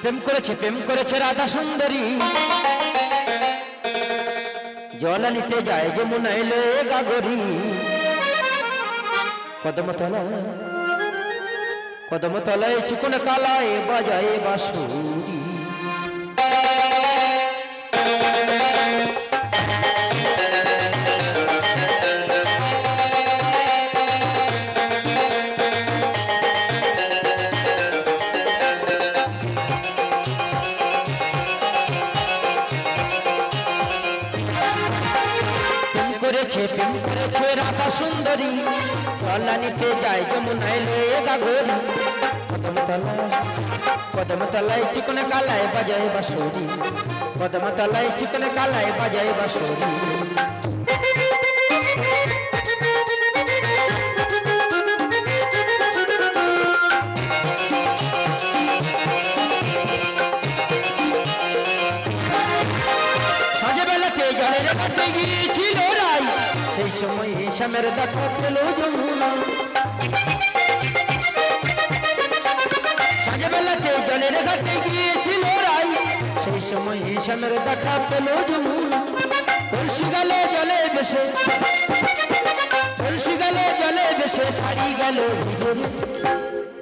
প্রেম করেছে প্রেম করেছে রাধা সুন্দরী। জল নিতে যায় যমুনা এলো গাগরি। কদমতলা কদমতলায় চিকন কালায় বাজায় বাসুরি করেছে, প্রেম করেছে রাধা সুন্দরী। জলা নিতে যায় যমুনায় লয়ে গাগরি। কদমতলা কদমতলায় চিকন কালায় বাজায় বাসুরি কদমতলায় চিকন কালায় বাজায় বাসুরি সাজেবেলাতে সেই সময় শ্যামের দেখা পেল যমুনা। সাজেবেলাতে জলের ঘাটে গিয়েছিল রাই। সেই সময় শ্যামের দেখা পেল যমুনা। কলসি গেল জলে বেসে কলসি গেল জলে বেসে শাড়ি গেল ভিজে।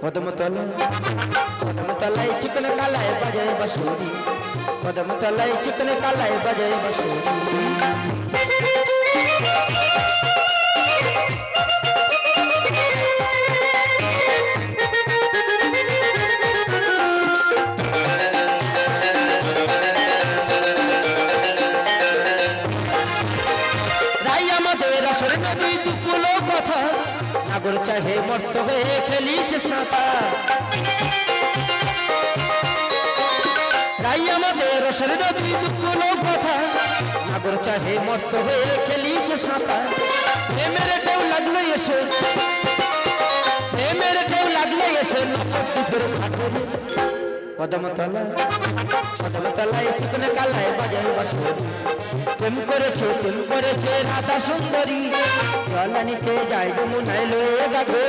কদমতলা কদমতলায় চিকন কালায় বাজায় বাসুরি কদমতলায় চিকন কালায় বাজায় বাসুরি আমাদের রসের নদী দুকুলো কথা। নাগর চাহে মর্ত হয়ে খেলিছে সাঁতার। রাই আমাদের রসের নদী দুকুলো কথা। নাগর চাহে মর্ত হয়ে খেলিছে সাঁতার। প্রেমের ঢেউ লাগল এসে। প্রেমের ঢেউ লাগল এসে। নবদ্বীপের ঘাটরে কদমতলা কদমতলায় চিকনে কালায় বাজায় বাসুরি প্রেম করেছে প্রেম করেছে রাধা সুন্দরী। জলানিতে যায় যমুনায় লয়ে গাগরি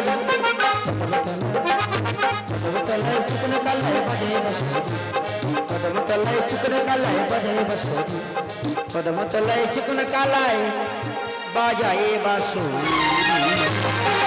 কদমতলায় চিকনে কালায় বাজায় বাসুরি কদমতলায় চিকনে কালায় বাজায় বাসুরি কদমতলায় চিকনে কালায় বাজায় বাসুরি